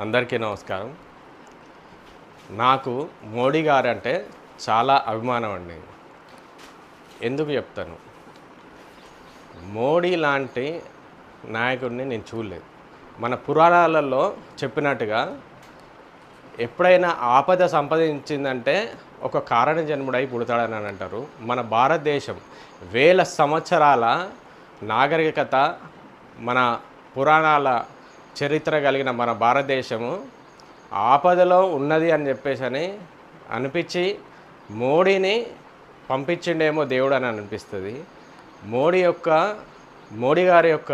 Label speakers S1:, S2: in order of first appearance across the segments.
S1: అందరికీ నమస్కారం. నాకు మోడీ గారు అంటే చాలా అభిమానం అండి. ఎందుకు చెప్తాను? మోడీ లాంటి నాయకుడిని నేను చూడలేదు. మన పురాణాలలో చెప్పినట్టుగా ఎప్పుడైనా ఆపద సంపాదించిందంటే ఒక కారణ జన్ముడై పుడతాడని అని అంటారు. మన భారతదేశం వేల సంవత్సరాల నాగరికత మన పురాణాల చరిత్ర కలిగిన మన భారతదేశము ఆపదలో ఉన్నది అని చెప్పేసి అని అనిపించి మోడీని పంపించిండేమో దేవుడు అని అనిపిస్తుంది. మోడీ యొక్క మోడీ గారి యొక్క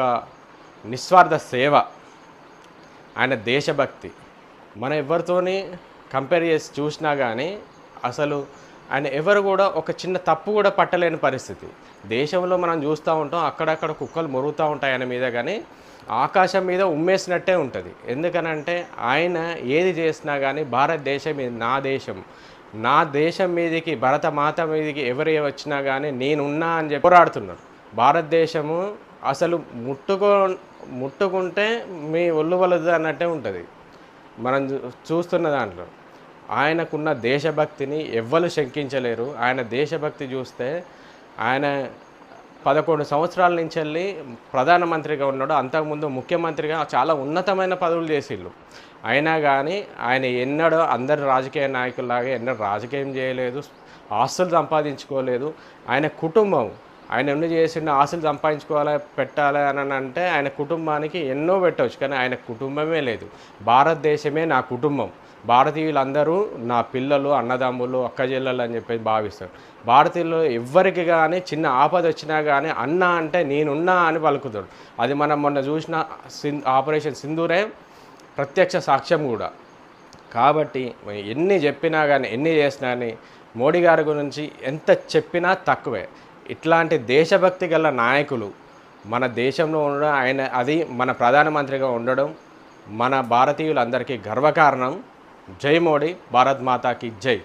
S1: నిస్వార్థ సేవ ఆయన దేశభక్తి. మనం ఎవరితోని కంపేర్ చేసి చూసినా కానీ అసలు ఆయన ఎవరు కూడా ఒక చిన్న తప్పు కూడా పట్టలేని పరిస్థితి. దేశంలో మనం చూస్తూ ఉంటాం అక్కడక్కడ కుక్కలు మొరుగుతూ ఉంటాయి ఆయన మీద కానీ ఆకాశం మీద ఉమ్మేసినట్టే ఉంటుంది. ఎందుకనంటే ఆయన ఏది చేసినా కానీ భారతదేశం ఇది నా దేశం నా దేశం మీదకి భరత మాత మీదకి ఎవరు వచ్చినా కానీ నేనున్నా అని చెప్పి పోరాడుతున్నారు. భారతదేశము అసలు ముట్టుకో ముట్టుకుంటే మీ ఒళ్ళు వలదు అన్నట్టే ఉంటుంది. మనం చూ- చూస్తున్న దాంట్లో. ఆయనకున్న దేశభక్తిని ఎవ్వరు శంకించలేరు. ఆయన దేశభక్తి చూస్తే ఆయన పదకొండు సంవత్సరాల నుంచి వెళ్ళి ప్రధానమంత్రిగా ఉన్నాడు. అంతకుముందు ముఖ్యమంత్రిగా చాలా ఉన్నతమైన పదవులు చేసిళ్ళు. అయినా కానీ ఆయన ఎన్నడూ అందరు రాజకీయ నాయకుల్లాగా ఎన్నడూ రాజకీయం చేయలేదు ఆస్తులు సంపాదించుకోలేదు. ఆయన కుటుంబం ఆయన ఎన్ని చేసిండు ఆస్తులు సంపాదించుకోవాలి పెట్టాలి అని అంటే ఆయన కుటుంబానికి ఎన్నో పెట్టవచ్చు కానీ ఆయన కుటుంబమే లేదు. భారతదేశమే నా కుటుంబం. భారతీయులందరూ నా పిల్లలు అన్నదమ్ములు అక్కజెల్లలు అని చెప్పేసి భావిస్తారు. భారతీయులు ఎవ్వరికి కానీ చిన్న ఆపద వచ్చినా కానీ అన్న అంటే నేనున్నా అని పలుకుతాడు. అది మనం మొన్న చూసిన సిన్ ఆపరేషన్ సింధూరే ప్రత్యక్ష సాక్ష్యం కూడా. కాబట్టి ఎన్ని చెప్పినా కానీ ఎన్ని చేసినా కానీ మోడీ గారి గురించి ఎంత చెప్పినా తక్కువే. ఇట్లాంటి దేశభక్తి గల నాయకులు మన దేశంలో ఉండడం ఆయన అది మన ప్రధానమంత్రిగా ఉండడం మన భారతీయులందరికీ గర్వకారణం. జై మోడీ భారత్ మాతాకి జై.